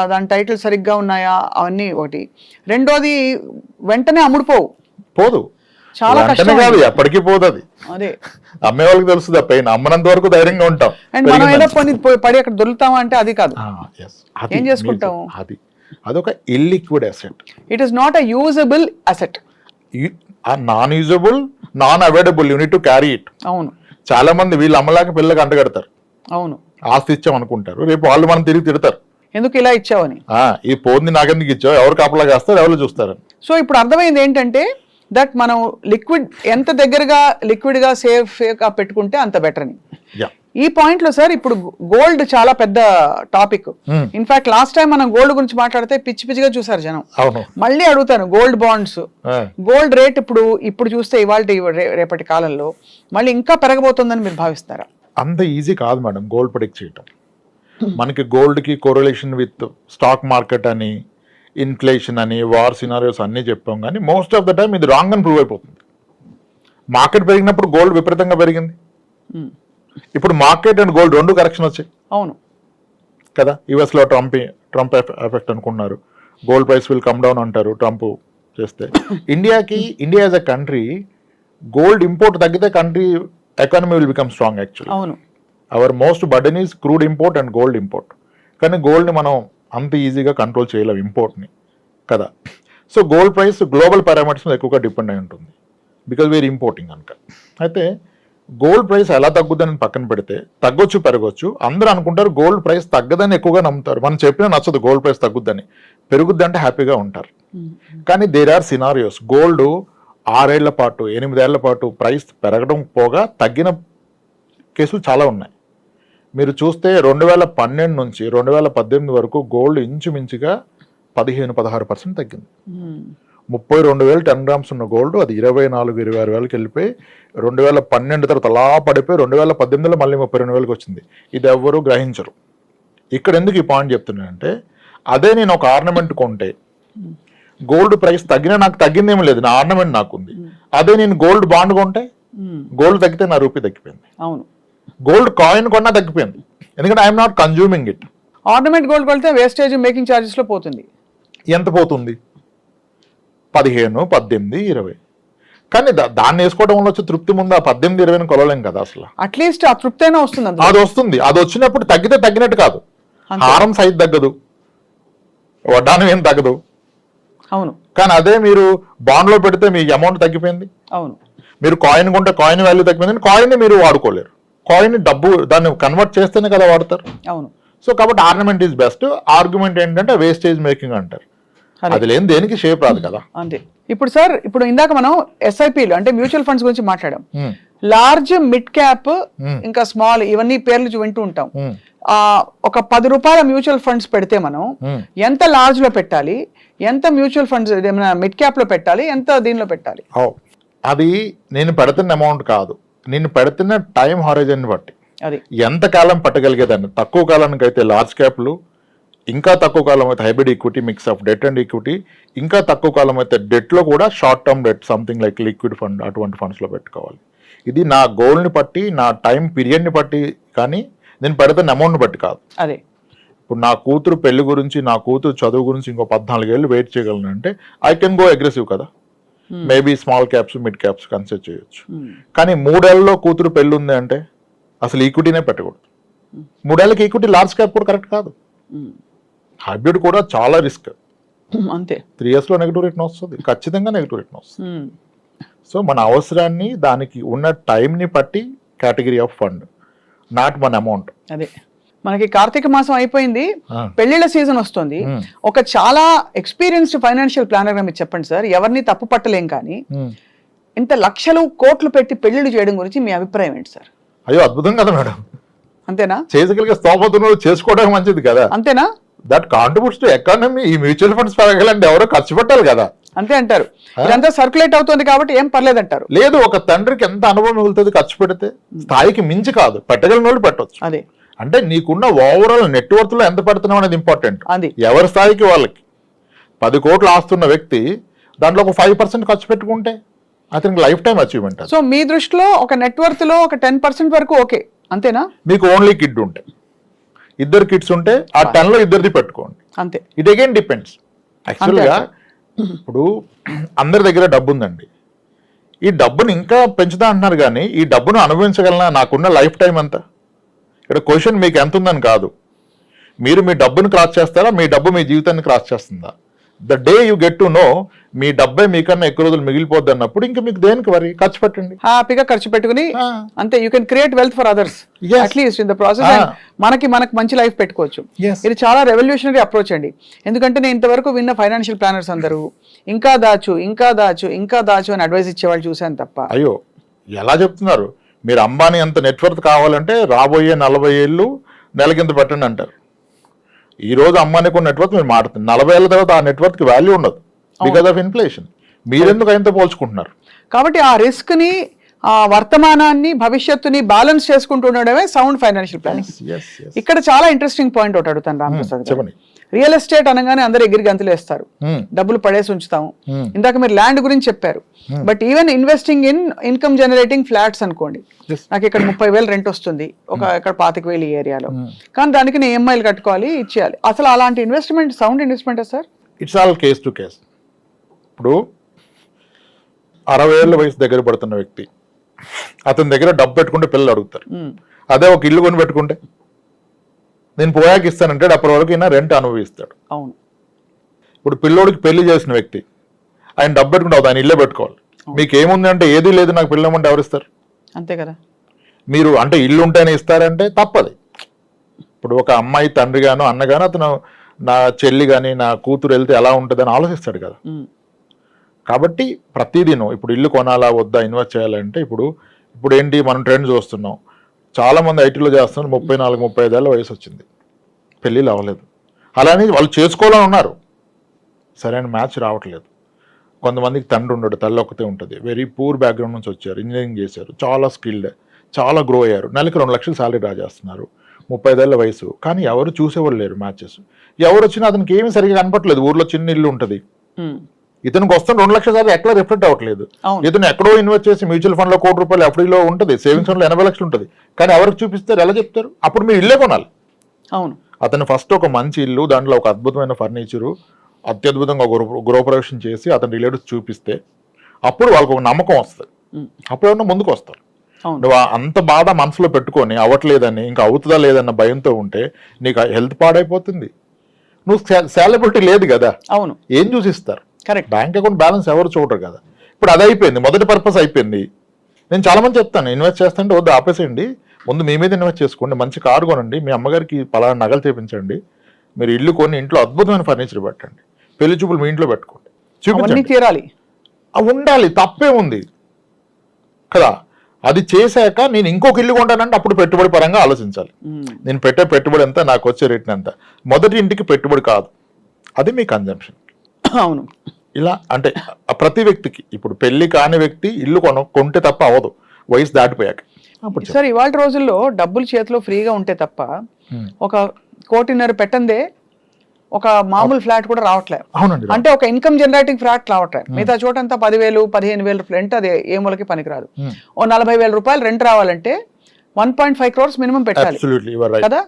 దాని టైటిల్ సరిగ్గా ఉన్నాయా? అవన్నీ ఒకటి. రెండోది వెంటనే అమ్ముడుపోవు పోదు. చాలా కష్టం కాదు ఎప్పటికీ పోదు అది. అదే. అమ్మే వాళ్ళకి తెలుస్తుంది ఆ పెయిన్ అమ్మనంత వరకు ధైర్యంగా ఉంటాం. అండ్ మనం ఏదో. పని పడి అక్కడ దొరుకుతామా అంటే అది కాదు. ఏం చేసుకుంటాం? అది. అదొక illiquid asset it is not a usable asset non usable non available unit to carry it అవును. చాలా మంది వీళ్ళు అమ్మలేక పిల్లకి అంటగడతారు అవును. ఆస్తి ఇచ్చాం అనుకుంటారు రేపు వాళ్ళు మనం తిరిగి తిడతారు. ఎందుకు ఇలా ఇచ్చావని? ఈ పోంది నాకెందుకు ఇచ్చావు? ఎవరు కాపలా కాస్తారు ఎవరు చూస్తారు? సో ఇప్పుడు అర్థమైంది ఏంటంటే దట్ మనం లిక్విడ్ ఎంత దగ్గరగా లిక్విడ్గా సేఫ్గా పెట్టుకుంటే అంత బెటర్ అని ఈ పాయింట్లో సార్ ఇప్పుడు గోల్డ్ చాలా పెద్ద topic. In fact last time మనం గోల్డ్ గురించి మాట్లాడితే పిచ్చి పిచ్చిగా చూసారు జనం. మళ్ళీ అడుగుతాను గోల్డ్ బాండ్స్. గోల్డ్ రేట్ ఇప్పుడు ఇప్పుడు చూస్తే ఇవాళ రేపటి కాలంలో మళ్ళీ ఇంకా పెరగబోతుందని మీరు భావిస్తారా? అంత ఈజీ కాదు మేడం గోల్డ్ ప్రొడిక్ట్ చేయటం. మనకి గోల్డ్కి కోరిలేషన్ విత్ స్టాక్ మార్కెట్ అని ఇన్ఫ్లేషన్ అని వార్ సినారియోస్ అన్నీ చెప్పాం కానీ మోస్ట్ ఆఫ్ ద టైం ఇది రాంగ్ అని ప్రూవ్ అయిపోతుంది. మార్కెట్ పెరిగినప్పుడు గోల్డ్ విపరీతంగా పెరిగింది. Hmm. ఇప్పుడు మార్కెట్ అండ్ గోల్డ్ రెండు కరెక్షన్ వచ్చాయి. అవును. కదా? యుఎస్లో ట్రంప్ ట్రంప్ ఎఫెక్ట్ అనుకున్నారు gold price will come down అంటారు ట్రంప్ చేస్తే. ఇండియాకి India as a country gold import తగ్గితే country economy will become strong actually అవును. Our most burden is crude import and gold import కానీ గోల్డ్ని మనం అంత ఈజీగా కంట్రోల్ చేయలేం ఇంపోర్ట్ని కదా? So gold price global parameters మీద ఎక్కువగా డిపెండ్ అయి ఉంటుంది. బికాజ్ వీఆర్ ఇంపోర్టింగ్ కనుక. అయితే గోల్డ్ ప్రైస్ ఎలా తగ్గుద్దని పక్కన పెడితే తగ్గొచ్చు పెరగొచ్చు. అందరూ అనుకుంటారు గోల్డ్ ప్రైస్ తగ్గదని ఎక్కువగా నమ్ముతారు. మనం చెప్పినా నచ్చదు గోల్డ్ ప్రైస్ తగ్గుద్దని. పెరుగుద్ది అంటే హ్యాపీగా ఉంటారు. కానీ దేర్ ఆర్ సినారియోస్ గోల్డ్ ఆరేళ్ళ పాటు ఎనిమిదేళ్ళ పాటు ప్రైస్ పెరగడం పోగా తగ్గిన కేసులు చాలా ఉన్నాయి. మీరు చూస్తే రెండు వేల పన్నెండు నుంచి రెండు వేల పద్దెనిమిది వరకు గోల్డ్ ఇంచుమించుగా పదిహేను పదహారు పర్సెంట్ తగ్గింది. Hmm. ముప్పై రెండు వేలు టెన్ గ్రామ్స్ ఉన్న గోల్డ్ అది ఇరవై నాలుగు ఇరవై ఆరు వేలకి వెళ్ళిపోయి రెండు వేల పన్నెండు తర్వాత అలా పడిపోయి రెండు వేల పద్దెనిమిదిలో మళ్ళీ ముప్పై రెండు వేలకు వచ్చింది. ఇది ఎవ్వరూ గ్రహించరు. ఇక్కడ ఎందుకు ఈ పాయింట్ చెప్తున్నానంటే అదే నేను ఒక ఆర్నమెంట్ కొంటే గోల్డ్ ప్రైస్ తగ్గినా నాకు తగ్గిందేమీ లేదు నా ఆర్నమెంట్ నాకు ఉంది అదే నేను గోల్డ్ బాండ్ కొంటే Hmm. గోల్డ్ తగ్గితే నా రూపీ తగ్గిపోయింది. అవును. గోల్డ్ కాయిన్ కొన్నా తగ్గిపోయింది. ఎందుకంటే I'm not consuming it ornament gold కొడితే వేస్టేజ్ మేకింగ్ చార్జెస్లో పోతుంది. ఎంత పోతుంది? పదిహేను పద్దెనిమిది ఇరవై. కానీ దాన్ని వేసుకోవడం వల్ల వచ్చే తృప్తి ముందు ఆ పద్దెనిమిది ఇరవైని కొలలేం కదా అసలు. అట్లీస్ట్ ఆ తృప్తి అయినా వస్తుంది అది వస్తుంది. అది వచ్చినప్పుడు తగ్గితే తగ్గినట్టు కాదు. హారం సైజ్ తగ్గదు. వడ్డానం ఏం తగ్గదు. అవును. కానీ అదే మీరు బాండ్లో పెడితే మీ అమౌంట్ తగ్గిపోయింది. అవును. మీరు కాయిన్ కొంటే కాయిన్ వాల్యూ తగ్గిపోయింది. కాయిన్ని మీరు వాడుకోలేరు. కాయిన్ డబ్బు దాన్ని కన్వర్ట్ చేస్తేనే కదా వాడతారు అవును సో కాబట్టి ఆర్నమెంట్ ఈజ్ బెస్ట్ ఆర్గ్యుమెంట్ ఏంటంటే వేస్టేజ్ మేకింగ్ అంటారు అదే. లేని దేనికి షేప్ రాదు కదా అంతే ఇప్పుడు సార్ ఇప్పుడు ఇందాక మనం ఎస్ఐపిలు అంటే మ్యూచువల్ ఫండ్స్ గురించి మాట్లాడాం. Large mid cap. ఇంకా స్మాల్ ఇవన్నీ పేర్లు వింటూ ఉంటాం. ఆ ఒక పది రూపాయల మ్యూచువల్ ఫండ్స్ పెడితే మనం. ఎంత లార్జ్లో పెట్టాలి ఎంత మ్యూచువల్ ఫండ్స్ మిడ్ క్యాప్లో పెట్టాలి ఎంత దీనిలో పెట్టాలి అది నేను పెడుతున్న అమౌంట్ కాదు నేను పెడుతున్న టైం హారిజన్ బట్టి. ఎంత కాలం పట్టగలిగేదాన్ని? తక్కువ కాలానికి అయితే లార్జ్ క్యాప్లు ఇంకా తక్కువ కాలం అయితే hybrid equity mix of debt and equity ఇంకా తక్కువ కాలం అయితే డెట్లో కూడా short term debt something like liquid fund అటువంటి ఫండ్స్లో పెట్టుకోవాలి. ఇది నా గోల్ని బట్టి నా టైం పీరియడ్ని బట్టి కానీ నేను పెడుతున్న అమౌంట్ని బట్టి కాదు. అదే. ఇప్పుడు నా కూతురు పెళ్ళి గురించి నా కూతురు చదువు గురించి ఇంకో పద్నాలుగేళ్ళు వెయిట్ చేయగలను అంటే ఐ కెన్ గో అగ్రెసివ్ కదా. Maybe small caps mid caps consider చేయొచ్చు. Hmm. కానీ మూడేళ్ళలో కూతురు పెళ్ళి ఉంది అంటే అసలు ఈక్విటీనే పెట్టకూడదు. మూడేళ్ళకి ఈక్విటీ లార్జ్ క్యాప్ కూడా కరెక్ట్ కాదు. Hmm. హైబ్రిడ్ కూడా చాలా రిస్క్ అంతే. త్రీ ఇయర్స్లో నెగిటివ్ రిటర్న్ వస్తుంది. ఖచ్చితంగా నెగిటివ్ రిటర్న్ వస్తుంది. Hmm. సో మన అవసరాన్ని దానికి ఉన్న టైంని బట్టి కేటగిరీ ఆఫ్ ఫండ్ నాట్ మన అమౌంట్ అదే. మనకి కార్తీక మాసం అయిపోయింది. పెళ్ళిళ్ళ సీజన్ వస్తుంది. ఒక చాలా ఎక్స్పీరియన్స్డ్ ఫైనాన్షియల్ ప్లానర్ మీరు చెప్పండి సార్. ఎవరిని తప్పు పట్టలేం కానీ ఇంత లక్షలు కోట్లు పెట్టి పెళ్ళిళ్ళు చేయడం గురించి మీ అభిప్రాయం ఏంటి సార్? అయ్యో అద్భుతం కదా మేడం. అంతేనా? చేయగలిగే స్తోమత చేసుకోవడం మంచిది కదా. అంతేనా? దట్ కాంట్రిబ్యూట్స్ టు ఎకానమీ ఈ మ్యూచువల్ ఫండ్స్ పెరగాలంటే ఎవరో ఖర్చు పెట్టాలి కదా. అంతే అంటారు. ఇదంతా సర్క్యులేట్ అవుతుంది కాబట్టి ఏం పర్లేదు అంటారు. లేదు ఒక తండ్రికి ఎంత అనుభవం మిగులుతుంది ఖర్చు పెడితే? స్థాయికి మించి కాదు. పెట్టగలిగిన వాళ్ళు పెట్టవచ్చు అదే. అంటే నీకున్న ఓవరాల్ నెట్వర్క్లో ఎంత పెడుతున్నావు అనేది ఇంపార్టెంట్ అది. ఎవరి స్థాయికి వాళ్ళకి. పది కోట్లు ఆస్తున్న వ్యక్తి దాంట్లో ఒక ఫైవ్ పర్సెంట్ ఖర్చు పెట్టుకుంటే అతనికి లైఫ్ టైం అచీవ్మెంట్ సో మీ దృష్టిలో ఒక నెట్వర్త్లో ఒక టెన్ పర్సెంట్ వరకు ఓకే అంతేనా? మీకు ఓన్లీ కిడ్ ఉంటే. ఇద్దరు కిడ్స్ ఉంటే ఆ టెన్లో ఇద్దరిది పెట్టుకోండి. అంతే. ఇట్ అగైన్ డిపెండ్స్ యాక్చువల్గా ఇప్పుడు అందరి దగ్గర డబ్బు ఉందండి. ఈ డబ్బుని ఇంకా పెంచుతా అంటున్నారు కానీ ఈ డబ్బును అనుభవించగలనా? నాకున్న లైఫ్ టైం ఎంత? ఇక్కడ క్వశ్చన్ మీకు ఎంత ఉందని కాదు. మీరు మీ డబ్బుని క్రాస్ చేస్తారా? మీ డబ్బు మీ జీవితాన్ని క్రాస్ చేస్తుందా? The day you get to know మీ డబ్బే మీకన్నా ఎక్కువ రోజులు మిగిలిపోద్ది అన్నప్పుడు ఇంకా మీకు దేనికి వరి? ఖర్చు పెట్టండి. హ్యాపీగా ఖర్చు పెట్టుకుని. అంతే you can create wealth for others. At least in the process. మనకి మనకి మంచి లైఫ్ పెట్టుకోవచ్చు. ఇది చాలా రెవల్యూషనరీ అప్రోచ్ అండి. ఎందుకంటే నేను ఇంతవరకు విన్న ఫైనాన్షియల్ ప్లానర్స్ అందరూ ఇంకా దాచు ఇంకా దాచు ఇంకా దాచు అని అడ్వైస్ ఇచ్చేవాళ్ళు చూశాను తప్ప. అయ్యో ఎలా చెప్తున్నారు? మీరు అంబానీ అంత నెట్వర్క్ కావాలంటే రాబోయే నలభై ఏళ్ళు నెలకింత పెట్టండి అంటారు. ఈ రోజు అంబానీకి ఉన్న నెట్వర్క్ మీరు మాడుతుంది నలభై ఏళ్ళ తర్వాత ఆ నెట్వర్క్కి వాల్యూ ఉండదు బికాస్ ఆఫ్ ఇన్ఫ్లేషన్ మీరెందుకు ఆయనతో పోల్చుకుంటున్నారు? కాబట్టి ఆ రిస్క్ని ఆ వర్తమానాన్ని భవిష్యత్తుని బ్యాలెన్స్ చేసుకుంటూ ఉండడమే సౌండ్ ఫైనాన్షియల్ ప్లానింగ్. ఇక్కడ చాలా ఇంట్రెస్టింగ్ పాయింట్ ఒకటి అడుగుతాను రామప్రసాద్ గారు. చెప్పండి. రియల్ ఎస్టేట్ అనగానే అందరు ఎగిరి గంతులు వేస్తారు. డబ్బులు పడేసి ఉంచుతాము. ఇందాక మీరు ల్యాండ్ గురించి చెప్పారు. But even investing in income generating flats అనుకోండి. నాకు ఇక్కడ ముప్పై వేలు రెంట్ వస్తుంది. ఒక ఇక్కడ పాతిక వేలు ఈ ఏరియాలో. కానీ దానికి నేను ఈఎంఐలు కట్టుకోవాలి ఇచ్చేయాలి. అసలు అలాంటి investment sound investment sir? It's all case to case ఇప్పుడు అరవై ఏళ్ళ వయసు దగ్గర పడుతున్న వ్యక్తి. అతని దగ్గర డబ్బు పెట్టుకుంటే పిల్లలు అడుగుతారు. అదే ఒక ఇల్లు కొని పెట్టుకుంటే? నేను పోయాక ఇస్తానంటే అప్పటి వరకు ఈయన రెంట్ అనుభవిస్తాడు. అవును. ఇప్పుడు పిల్లోడికి పెళ్ళి చేసిన వ్యక్తి ఆయన డబ్బు పెట్టుకుంటే అవుతుంది, ఆయన ఇల్లే పెట్టుకోవాలి. మీకు ఏముంది అంటే ఏది లేదు నాకు పిల్లమంటే ఎవరిస్తారు అంతే కదా. మీరు అంటే ఇల్లు ఉంటేనే ఇస్తారంటే తప్పది. ఇప్పుడు ఒక అమ్మాయి తండ్రి గాను అన్నగాను అతను నా చెల్లి కానీ నా కూతురు వెళ్తే ఎలా ఉంటుందని ఆలోచిస్తాడు కదా. కాబట్టి ప్రతిదినం ఇప్పుడు ఇల్లు కొనాలా వద్దా ఇన్వెస్ట్ చేయాలంటే ఇప్పుడు ఇప్పుడు ఏంటి మనం ట్రెండ్ చూస్తున్నాం. చాలా మంది ఐటీలో చేస్తున్నారు. ముప్పై నాలుగు ముప్పై ఐదేళ్ళ వయసు వచ్చింది. పెళ్ళిళ్ళు అవ్వలేదు. అలానే వాళ్ళు చేసుకోవాలని ఉన్నారు. సరైన మ్యాచ్ రావట్లేదు. కొంతమందికి తండ్రి ఉండడు తల్లి ఒక్కతే ఉంటుంది. వెరీ పూర్ బ్యాక్గ్రౌండ్ నుంచి వచ్చారు ఇంజనీరింగ్ చేశారు. చాలా స్కిల్డ్ చాలా గ్రో అయ్యారు. నెలకి రెండు లక్షలు శాలరీ డ్రా చేస్తున్నారు. ముప్పై ఐదేళ్ళ వయసు. కానీ ఎవరు చూసేవాళ్ళు లేరు మ్యాచెస్. ఎవరు వచ్చినా అతనికి ఏమీ సరిగా కనపట్లేదు ఊర్లో చిన్న ఇల్లు ఉంటుంది. ఇతనికి వస్తున్న రెండు లక్షల సార్లు ఎక్కడ రిఫ్లెక్ట్ అవ్వట్లేదు. ఇతను ఎక్కడో ఇన్వెస్ట్ చేసి మ్యూచువల్ ఫండ్లో కోటి రూపాయలు ఎఫ్డీలో ఉంటుంది. సేవింగ్స్ ఫండ్లో ఎనభై లక్షలు ఉంటుంది. కానీ ఎవరికి చూపిస్తారు? ఎలా చెప్తారు? అప్పుడు మీరు ఇల్లే కొనాలి. అవును. అతను ఫస్ట్ ఒక మంచి ఇల్లు దాంట్లో ఒక అద్భుతమైన ఫర్నిచరు అత్యద్భుతంగా గృహ గృహప్రవేశం చేసి అతని రిలేటివ్స్ చూపిస్తే అప్పుడు వాళ్ళకి ఒక నమ్మకం వస్తుంది. అప్పుడు ఏమన్నా ముందుకు వస్తారు. అవును. నువ్వు అంత బాధ మనసులో పెట్టుకొని అవ్వట్లేదని ఇంకా అవుతుందా లేదన్న భయంతో ఉంటే నీకు హెల్త్ పాడైపోతుంది. నువ్వు శాలబిలిటీ లేదు కదా. అవును. ఏం చూసిస్తారు? కరెక్ట్ బ్యాంక్ అకౌంట్ బ్యాలెన్స్ ఎవరు చూడరు కదా. ఇప్పుడు అది అయిపోయింది మొదటి పర్పస్ అయిపోయింది. నేను చాలా మంది చెప్తాను ఇన్వెస్ట్ చేస్తుంటే వద్దు ఆపేసేయండి. ముందు మీ మీద ఇన్వెస్ట్ చేసుకోండి మంచి కారు కొనండి మీ అమ్మగారికి పలానా నగలు చేపించండి. మీరు ఇల్లు కొని ఇంట్లో అద్భుతమైన ఫర్నిచర్ పెట్టండి. పెళ్ళి చూపులు మీ ఇంట్లో పెట్టుకోండి. చూపించండి. తీరాలి. ఉండాలి తప్పే ఉంది. కదా అది చేశాక నేను ఇంకొక ఇల్లు కొంటానంటే అప్పుడు పెట్టుబడి పరంగా ఆలోచించాలి. నేను పెట్టే పెట్టుబడి ఎంత నాకు వచ్చే రేట్ ఎంత. మొదటి ఇంటికి పెట్టుబడి కాదు. అది మీ కన్జంప్షన్ అవును. ఇలా అంటే ప్రతి వ్యక్తికి ఇప్పుడు పెళ్ళి కాని వ్యక్తి ఇల్లు కొన కొంటే తప్ప అవ్వదు. వయసు దాటిపోయాక. అప్పుడు. సార్ ఇవాళ రోజుల్లో డబ్బులు చేతిలో ఫ్రీగా ఉంటే తప్ప. ఒక కోటిన్నర పెట్టందే ఒక మామూలు ఫ్లాట్ కూడా రావట్లే. అవునండి అంటే ఒక ఇన్కమ్ జనరేటింగ్ ఫ్లాట్ రావట్లే. మిగతా చోటంతా పదివేలు పదిహేను వేలు రెంట్ అది ఏ మూలకి పనికిరాదు. ఓ నలభై వేల రూపాయలు రెంట్ రావాలంటే one point five crores minimum పెట్టాలి. కదా?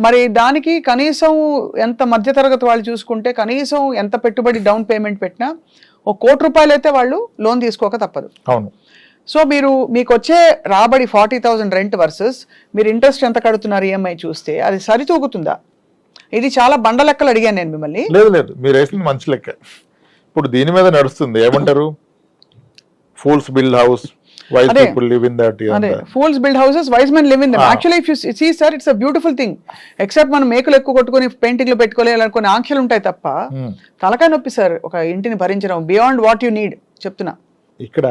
మరి దానికి కనీసం ఎంత మధ్యతరగతి వాళ్ళు చూసుకుంటే కనీసం ఎంత పెట్టుబడి డౌన్ పేమెంట్ పెట్టినా ఒక కోటి రూపాయలు అయితే వాళ్ళు లోన్ తీసుకోక తప్పదు. అవును. సో మీరు మీకు వచ్చే రాబడి ఫార్టీ థౌసండ్ రెంట్ వర్సెస్ మీరు ఇంట్రెస్ట్ ఎంత కడుతున్నారు ఈఎంఐ చూస్తే అది సరితూగుతుందా? ఇది చాలా బండ లెక్కలు అడిగాను నేను మిమ్మల్ని. లేదు లేదు. మీరు వేసింది మంచి లెక్క. ఇప్పుడు దీని మీద నడుస్తుంది. ఏమంటారు? ఫూల్స్ బిల్డ్ హౌస్ అదే. అదే fools build houses wise men live in them. Actually if you see sir it's a beautiful thing except మనం మేకులు ఎక్కువ కొట్టుకొని పెయింటింగ్లు పెట్టుకోలేదు కొన్ని ఆంక్షలు ఉంటాయి తప్ప తలకాయ నొప్పి సార్ ఒక ఇంటిని భరించడం బియాండ్ వాట్ యు నీడ్ చెప్తున్నా. ఇక్కడ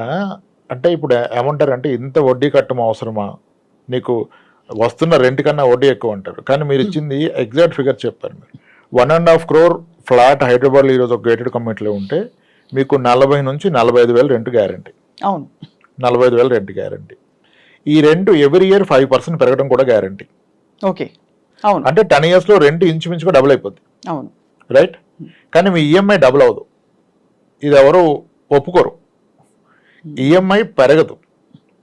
అంటే ఇప్పుడు ఏమంటారు అంటే ఇంత వడ్డీ కట్టడం అవసరమా? నీకు వస్తున్న రెంట్ కన్నా వడ్డీ ఎక్కువ అంటారు. కానీ మీరు ఇచ్చింది ఎగ్జాక్ట్ ఫిగర్ చెప్పారు మీరు. One and half crore flat హైదరాబాద్లో ఈరోజు ఒక గేటెడ్ కమ్యూనిటీలో ఉంటే మీకు నలభై నుంచి నలభై ఐదు వేలు రెంట్ గ్యారంటీ అవును. నలభై ఐదు వేలు రెంట్ గ్యారంటీ. ఈ rent every year five percent పెరగడం కూడా గ్యారంటీ. ఓకే. అవును. అంటే టెన్ ఇయర్స్లో రెంట్ ఇంచుమించుగా డబుల్ అయిపోద్ది. అవును. రైట్? కానీ మీ ఈఎంఐ డబుల్ అవ్వదు. ఇది ఎవరు ఒప్పుకోరు. ఈఎంఐ పెరగదు.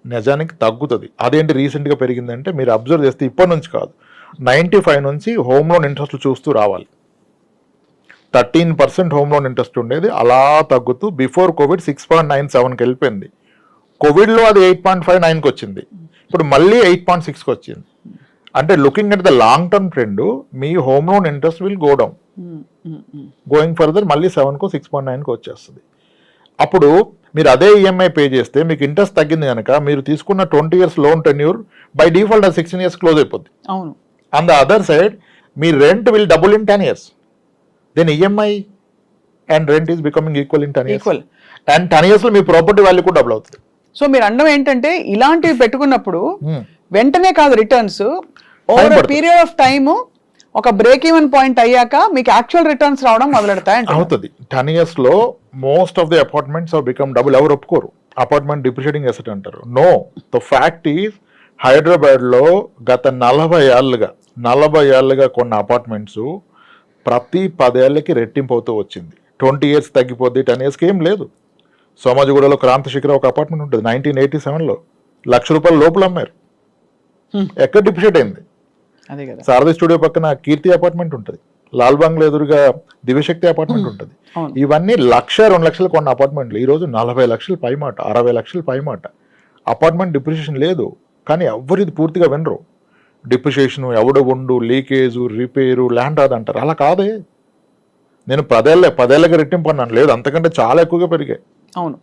నిజానికి తగ్గుతుంది. అదేంటి రీసెంట్గా పెరిగిందంటే మీరు అబ్జర్వ్ చేస్తే ఇప్పటి నుంచి కాదు. నైంటీ ఫైవ్ నుంచి హోమ్ లోన్ ఇంట్రెస్ట్ చూస్తూ రావాలి. Thirteen percent home loan interest ఉండేది. అలా తగ్గుతూ before Covid six point nine సెవెన్కి వెళ్ళిపోయింది. కోవిడ్లో అది ఎయిట్ పాయింట్ ఫైవ్ నైన్కి వచ్చింది. ఇప్పుడు మళ్ళీ ఎయిట్ పాయింట్ సిక్స్కి వచ్చింది. అంటే looking at the long term trend me home loan interest will go down. Going further మళ్ళీ సెవెన్కో సిక్స్ పాయింట్ నైన్కి వచ్చేస్తుంది. అప్పుడు మీరు అదే ఈఎంఐ పే చేస్తే మీకు ఇంట్రెస్ట్ తగ్గింది కనుక మీరు తీసుకున్న twenty years loan tenure by default అది సిక్స్టీన్ ఇయర్స్ క్లోజ్ అయిపోద్ది. అవును. On the other side me rent will double in ten years then EMI and rent is becoming equal in ten years. And ten ఇయర్స్లో మీ property value కూడా double అవుతుంది. So మీరు అండం ఏంటంటే ఇలాంటివి పెట్టుకున్నప్పుడు. వెంటనే కాదు returns. Over. Period of time ఒక బ్రేక్ ఈవెన్ పాయింట్ అయ్యాక మీకు యాక్చువల్ రిటర్న్స్ రావడం మొదలెడతాయి అవుతుంది. టెన్ ఇయర్స్లో most of the apartments are become double ఎవరు ఒప్పుకోరు? అపార్ట్మెంట్ డిప్రిషియేటింగ్ ఎసెట్ అంటారు. నో ద ఫ్యాక్ట్ ఈజ్ హైదరాబాద్లో గత నలభై ఏళ్ళుగా నలభై ఏళ్ళుగా కొన్ని అపార్ట్మెంట్స్ ప్రతి పదేళ్ళకి రెట్టింపు అవుతూ వచ్చింది. ట్వంటీ ఇయర్స్ తగ్గిపోద్ది టెన్ ఇయర్స్కి ఏం లేదు. సోమాజిగూడలో క్రాంత శిఖర ఒక అపార్ట్మెంట్ ఉంటుంది నైన్టీన్ ఎయిటీ సెవెన్లో. లక్ష రూపాయల లోపల అమ్మారు. ఎక్కడ డిప్రిషియేట్ అయింది? శారదా స్టూడియో పక్కన కీర్తి అపార్ట్మెంట్ ఉంటుంది లాల్ బంగ్లా ఎదురుగా దివ్యశక్తి అపార్ట్మెంట్ ఉంటుంది. ఇవన్నీ లక్ష రెండు లక్షలు కొన్న అపార్ట్మెంట్లు. ఈ రోజు నలభై లక్షలు పై మాట అరవై లక్షలు పై మాట అపార్ట్మెంట్ డిప్రిషియేషన్ లేదు కానీ ఎవ్వరు ఇది పూర్తిగా వినరు. డిప్రిషియేషన్ ఎవడు ఉండు లీకేజు రిపేరు ల్యాండ్ అది అంటారు అలా కాదే. నేను పదేళ్ళ పదేళ్ళకి రెట్టింపు అన్నాను. లేదు అంతకంటే చాలా ఎక్కువగా పెరిగాయి. అవును.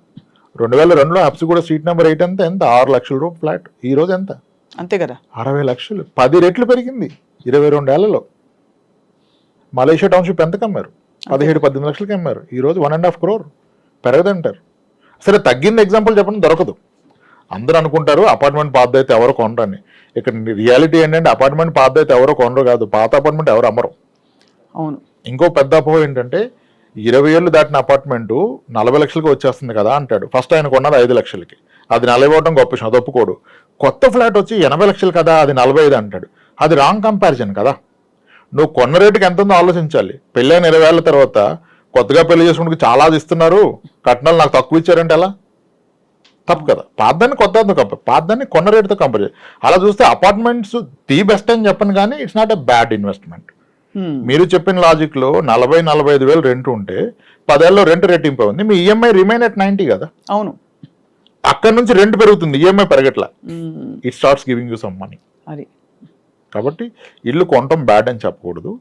రెండు వేల రెండులో హబ్స్ కూడా సీట్ నెంబర్ ఎయిట్ ఎంత? ఎంత? ఆరు లక్షల రూపాయలు ఫ్లాట్. ఈ రోజు ఎంత? అంతే కదా. అరవై లక్షలు. పది రెట్లు పెరిగింది ఇరవై రెండేళ్ళలో మలేషియా టౌన్షిప్ ఎంతకు అమ్మారు పదిహేడు పద్దెనిమిది లక్షలకి అమ్మారు. ఈ రోజు వన్ అండ్ హాఫ్ క్రోర్ పెరగదంటారు. సరే తగ్గింది ఎగ్జాంపుల్ చెప్పడం దొరకదు. అందరూ అనుకుంటారు అపార్ట్మెంట్ పాత అయితే ఎవరు కొనరని. ఇక్కడ రియాలిటీ ఏంటంటే అపార్ట్మెంట్ పాత అయితే ఎవరో కొనరు కాదు. పాత అపార్ట్మెంట్ ఎవరు అమ్మరు. అవును. ఇంకో పెద్ద అపోహ ఏంటంటే ఇరవై ఏళ్ళు దాటిన అపార్ట్మెంట్ నలభై లక్షలకి వచ్చేస్తుంది కదా అంటాడు. ఫస్ట్ ఆయన కొన్నది ఐదు లక్షలకి. అది నలభై ఇవ్వడం గొప్ప విషయం అది ఒప్పుకోడు. కొత్త ఫ్లాట్ వచ్చి ఎనభై లక్షలు కదా అది నలభై ఐదు అంటాడు. అది రాంగ్ కంపారిజన్ కదా. నువ్వు కొన్న రేటుకి ఎంత ఉందో ఆలోచించాలి. పెళ్ళైన ఇరవై ఏళ్ళ తర్వాత కొత్తగా పెళ్ళి చేసుకుంటే చాలా ఇస్తున్నారు. కట్నాలు నాకు తక్కువ ఇచ్చారంటే ఎలా? తప్పు కదా. పాతదాన్ని కొత్త కంపేర్ పాతదాన్ని కొన్న రేటుతో కంపేర్ అలా చూస్తే అపార్ట్మెంట్స్ ది బెస్ట్ అని చెప్పను కానీ it's not a bad investment మీరు చెప్పిన లాజిక్లో నలభై నలభై ఐదు వేలు రెంట్ ఉంటే పదేళ్ళలో రెంట్ రెట్టింపు ఉంది మీ ఈఎంఐ రిమైన్ అట్ నైన్టీ కదా? అవును. అక్కడ నుంచి రెంట్ పెరుగుతుంది ఈఎంఐ పెరగట్లా. Hmm. It starts giving you some money అది. కాబట్టి ఇల్లు కొనటం బ్యాడ్ అని చెప్పకూడదు.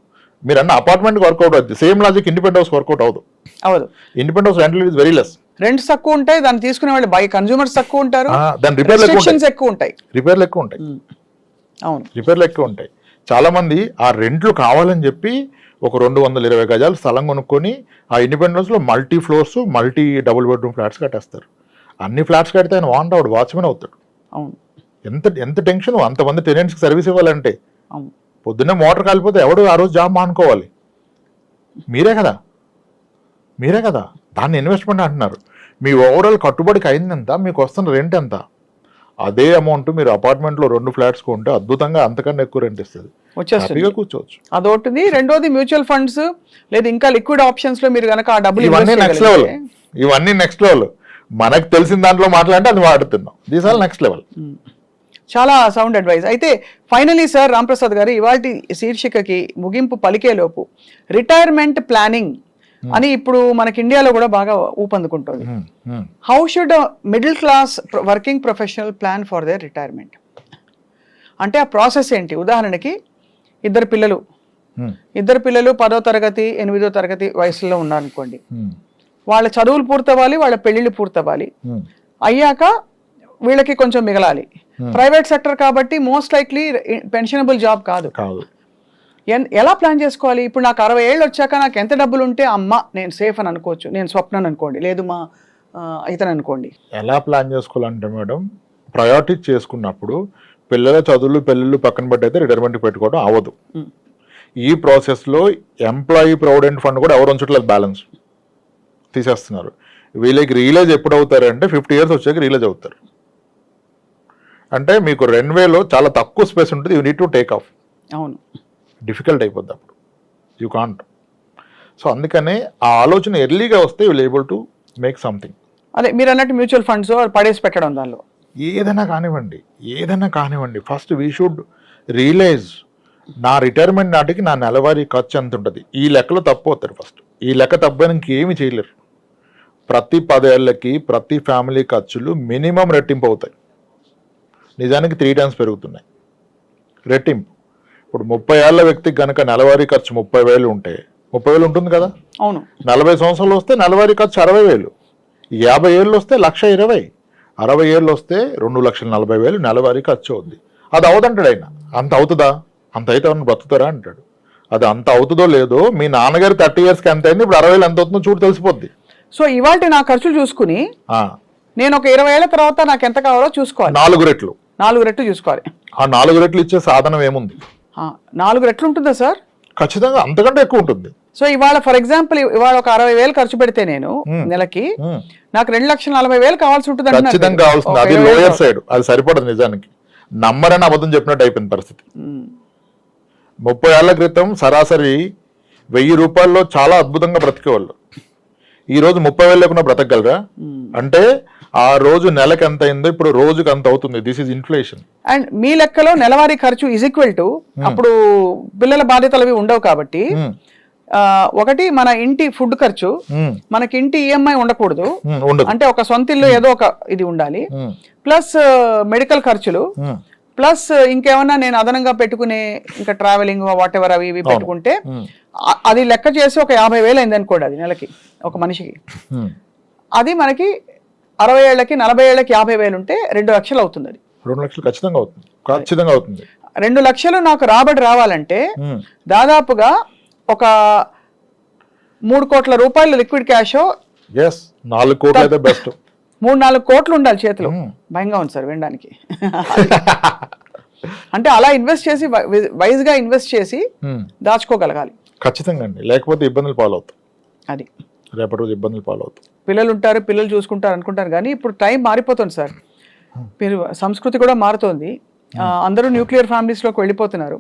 మీరు అన్న అపార్ట్మెంట్ వర్కౌట్ అవుతుంది same logic independent house work out అవ్వదు. అవదు independent house rent is very less rents తక్కువ ఉంటాయి దాన్ని తీసుకునే వాళ్ళు బై కన్జ్యూమర్స్ తక్కువ ఉంటారు. దాని రిపేర్లు ఎక్కువ ఉంటాయి. రెస్ట్రిక్షన్స్ ఎక్కువ ఉంటాయి. రిపేర్లు ఎక్కువ ఉంటాయి. అవును. రిపేర్లు ఎక్కువ ఉంటాయి. చాలా మంది ఆ రెంట్లు కావాలని చెప్పి ఒక రెండు వందల ఇరవై గజాలు స్థలం కొనుక్కొని ఆ ఇండిపెండెన్స్లో multi floors multi double bedroom flats కట్టేస్తారు. అన్ని ఫ్లాట్స్ కడితే ఆయన వాంట్ అవుడు వాచ్మెన్ అవుతాడు. అవును. ఎంత ఎంత టెన్షన్? అంతమంది టెనెంట్స్కి సర్వీస్ ఇవ్వాలంటే. పొద్దున్నే మోటార్ కాలిపోతే ఎవడు ఆ రోజు జాబ్ మానుకోవాలి? మీరే కదా. మీరే కదా. దాన్ని ఇన్వెస్ట్మెంట్ అంటున్నారు. మీ ఓవరాల్ కట్టుబడికి అయింది ఎంత? మీకు వస్తున్న రెంట్ ఎంత? అదే అమౌంట్ మీరు అపార్ట్మెంట్లో రెండు ఫ్లాట్స్ కొంటే అద్భుతంగా అంతకన్నా ఎక్కువ రెంట్ ఇస్తుంది. హ్యాపీగా కూర్చోవచ్చు. అదొకటిది రెండోది మ్యూచువల్ ఫండ్స్ లేదా ఇంకా లిక్విడ్ ఆప్షన్స్లో మీరు కనుక ఆ డబ్బులు ఇవన్నీ నెక్స్ట్ లెవెల్ ఇవన్నీ నెక్స్ట్ లెవెల్ మనకు తెలిసిన దాంట్లో మాట్లాడితే అది వాడుతున్నాం. దీస్ ఆల్ నెక్స్ట్ లెవెల్ చాలా సౌండ్ అడ్వైస్ అయితే ఫైనలీ సార్ రాంప్రసాద్ గారు ఇవాటి శీర్షికకి ముగింపు పలికేలోపు. రిటైర్మెంట్ ప్లానింగ్ అని ఇప్పుడు మనకి ఇండియాలో కూడా బాగా ఊపందుకుంటుంది. How should middle class working professional plan for their retirement అంటే ఆ ప్రాసెస్ ఏంటి? ఉదాహరణకి ఇద్దరు పిల్లలు. ఇద్దరు పిల్లలు పదో తరగతి ఎనిమిదో తరగతి వయసులో ఉన్నారనుకోండి. వాళ్ళ చదువులు పూర్తవ్వాలి వాళ్ళ పెళ్ళిళ్ళు పూర్తవ్వాలి. అయ్యాక వీళ్ళకి కొంచెం మిగలాలి. ప్రైవేట్ సెక్టర్ కాబట్టి మోస్ట్ లైక్లీ పెన్షనబుల్ జాబ్ కాదు. ఎలా ప్లాన్ చేసుకోవాలి? ఇప్పుడు నాకు అరవై ఏళ్ళు వచ్చాక నాకు ఎంత డబ్బులు ఉంటే అమ్మ నేను సేఫ్ అని అనుకోవచ్చు. నేను స్వప్నని అనుకోండి. లేదు మా ఇతను అనుకోండి. ఎలా ప్లాన్ చేసుకోవాలంటే మేడం ప్రయారిటీ చేసుకున్నప్పుడు పిల్లల చదువులు పెళ్ళిళ్ళు పక్కన పెట్టయితే రిటైర్మెంట్ పెట్టుకోవడం అవ్వదు. ఈ ప్రాసెస్లో ఎంప్లాయీ ప్రొవిడెంట్ ఫండ్ కూడా ఎవరు ఉంచట్లేదు బ్యాలెన్స్ తీసేస్తున్నారు. వీళ్ళకి రియలైజ్ ఎప్పుడు అవుతారంటే ఫిఫ్టీ ఇయర్స్ వచ్చాక రియలైజ్ అవుతారు. అంటే మీకు రన్వేలో చాలా తక్కువ స్పేస్ ఉంటుంది. You need to take off అవును. డిఫికల్ట్ అయిపోద్ది అప్పుడు. యూ కాంట్ సో అందుకనే ఆ ఆలోచన ఎర్లీగా వస్తే will able to make something అదే మీరు అన్నట్టు మ్యూచువల్ ఫండ్స్ పడేసి పెట్టడం దానిలో. ఏదైనా కానివ్వండి ఏదైనా కానివ్వండి ఫస్ట్ వీ షుడ్ రియలైజ్ నా రిటైర్మెంట్ నాటికి నా నెలవారీ ఖర్చు ఎంత ఉంటుంది? ఈ లెక్కలో తప్పు అవుతారు ఫస్ట్ ఈ లెక్క తప్పని ఇంకేమి చేయలేరు. ప్రతి పదేళ్ళకి ప్రతి ఫ్యామిలీ ఖర్చులు మినిమం రెట్టింపు అవుతాయి. నిజానికి త్రీ టైమ్స్ పెరుగుతున్నాయి. రెట్టింపు. ఇప్పుడు ముప్పై ఏళ్ళ వ్యక్తికి గనక నెలవారీ ఖర్చు ముప్పై వేలు ఉంటే ముప్పై వేలు ఉంటుంది కదా? అవును. నలభై సంవత్సరాలు వస్తే నెలవారీ ఖర్చు అరవై వేలు. యాభై ఏళ్ళు వస్తే లక్ష ఇరవై. అరవై ఏళ్ళు వస్తే రెండు లక్షల నలభై వేలు నెలవారీ ఖర్చు అవుద్ది. అది అవదంటాడు ఆయన. అంత అవుతుందా? అంత అయితే ఎవరిని బ్రతుకుతారా అంటాడు. అది అంత అవుతుందో లేదో మీ నాన్నగారు థర్టీ ఇయర్స్కి ఎంత అయింది? ఇప్పుడు అరవై వేలు ఎంత అవుతుందో చూడు తెలిసిపోద్ది. సో ఇవాళ నా ఖర్చులు చూసుకుని నేను ఒక ఇరవై ఏళ్ళ తర్వాత నాకు ఎంత కావాలో చూసుకోవాలి. నాలుగు రెట్లు. నాలుగు రెట్లు చూసుకోవాలి. ఆ నాలుగు రెట్లు ఇచ్చే సాధనం ఏముంది? నాలుగు రెట్లు ఉంటుందా సార్? ఖచ్చితంగా అంతకంటే ఎక్కువ ఉంటుంది. సో ఇవాళ ఫర్ ఎగ్జాంపుల్ ఇవాళ ఒక అరవై వేలు ఖర్చు పెడితే నేను నెలకి. నాకు రెండు లక్షల నలభై వేలు కావాల్సి ఉంటుంది ఖచ్చితంగా. కావాల్సింది. అది లోయర్ సైడ్ అది సరిపడదు నిజానికి. నమ్మరని అబద్ధం చెప్పినట్టు అయిపోయింది పరిస్థితి. ముప్పై ఏళ్ళ క్రితం సరాసరి వెయ్యి రూపాయల్లో చాలా అద్భుతంగా బ్రతికేవాళ్ళు. ఈ రోజు ముప్పై వేలు లేకుండా బ్రతకగలరా? అంటే ఆ రోజు నెలకి ఎంత అయిందో ఇప్పుడు రోజుకి అంత అవుతుంది. దిస్ ఇస్ ఇన్ఫ్లేషన్ అండ్ మీ లెక్కలో నెలవారీ ఖర్చు ఈజ్ ఈక్వల్ టు అప్పుడు పిల్లల బాధ్యతలు అవి ఉండవు కాబట్టి ఆ, ఒకటి మన ఇంటి ఫుడ్ ఖర్చు మనకి ఇంటి ఈఎంఐ ఉండకూడదు. ఉండదు. అంటే ఒక సొంత ఇల్లు ఏదో ఒక ఇది ఉండాలి. ప్లస్ మెడికల్ ఖర్చులు. ఉమ్, ప్లస్ ఇంకేమన్నా నేను అదనంగా పెట్టుకునే ఇంకా ట్రావెలింగ్ వాట్ ఎవర్ అవి ఇవి పెట్టుకుంటే అది లెక్క చేసి ఒక యాభై వేలు అయింది అనుకోండి అది నెలకి ఒక మనిషికి. అది మనకి అరవై ఏళ్ళకి నలభై ఏళ్ళకి యాభై వేలు ఉంటే రెండు లక్షలు అవుతుంది అది. రెండు లక్షలు ఖచ్చితంగా అవుతుంది. ఖచ్చితంగా అవుతుంది. రెండు లక్షలు నాకు రాబడి రావాలంటే దాదాపుగా ఒక మూడు కోట్ల రూపాయల లిక్విడ్ క్యాష్ నాలుగు కోట్లు అయితే బెస్ట్ మూడు నాలుగు కోట్లు ఉండాలి చేతిలో. భయంగా ఉంది సార్ వినడానికి. అంటే అలా ఇన్వెస్ట్ చేసి వైజ్గా ఇన్వెస్ట్ చేసి దాచుకోగలగాలి. ఖచ్చితంగా అండి. లేకపోతే ఇబ్బందులు పాలవుతాయి. అది. రేపటి రోజు ఇబ్బందులు పాలవుతాయి. పిల్లలు ఉంటారు పిల్లలు చూసుకుంటారు అనుకుంటారు. కానీ ఇప్పుడు టైం మారిపోతుంది సార్. మీరు సంస్కృతి కూడా మారుతోంది. అందరూ న్యూక్లియర్ ఫ్యామిలీస్లోకి వెళ్ళిపోతున్నారు.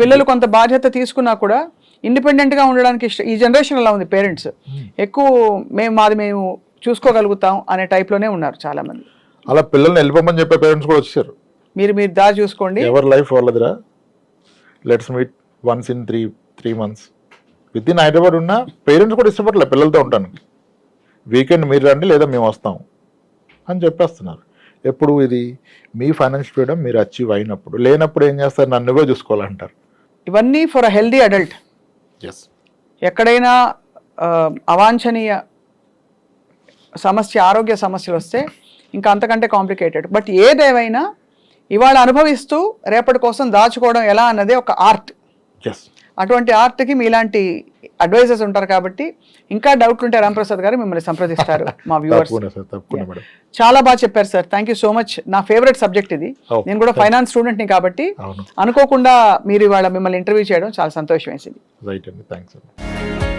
పిల్లలు కొంత బాధ్యత తీసుకున్నా కూడా independent గా ఉండడానికి ఇష్ట ఈ జనరేషన్ అలా ఉంది పేరెంట్స్ ఎక్కువ మేము మాది మేము చూసుకోగలుగుతాం అనే టైప్లోనే ఉన్నారు చాలా మంది అలా పిల్లల్ని వెళ్ళిపోమని చెప్పే పేరెంట్స్ కూడా వచ్చారు మీరు మీరు దారి చూసుకోండి. ఎవరి life వాళ్ళదిరా? Let's meet once in three three months with in Hyderabad ఉన్న పేరెంట్స్ కూడా ఇష్టపడలే పిల్లలతో ఉంటాను. వీకెండ్ మీరు రండి లేదా మేము వస్తాం అని చెప్పేస్తున్నారు. ఎప్పుడు ఇది? మీ ఫైనాన్షియల్ ఫ్రీడమ్ మీరు అచీవ్ అయినప్పుడు. లేనప్పుడు ఏం చేస్తారు? నన్నుగా చూసుకోవాలంటారు. ఇవన్నీ for a healthy adult yes ఎక్కడైనా అవాంఛనీయ సమస్య ఆరోగ్య సమస్యలు వస్తే ఇంకా అంతకంటే కాంప్లికేటెడ్. బట్ ఏదేవైనా ఇవాళ అనుభవిస్తూ రేపటి కోసం దాచుకోవడం ఎలా అన్నదే ఒక ఆర్ట్. అటువంటి ఆర్ట్కి మీలాంటి అడ్వైజర్స్ ఉంటారు కాబట్టి ఇంకా డౌట్లు ఉంటే రాంప్రసాద్ గారు మిమ్మల్ని సంప్రదిస్తారు మా వ్యూవర్స్ చాలా బాగా చెప్పారు sir. Thank you so much నా ఫేవరెట్ సబ్జెక్ట్ ఇది. నేను కూడా ఫైనాన్స్ స్టూడెంట్ని కాబట్టి అనుకోకుండా మీరు ఇవాళ మిమ్మల్ని ఇంటర్వ్యూ చేయడం చాలా సంతోషం వేసింది. రైట్ అండి. థ్యాంక్స్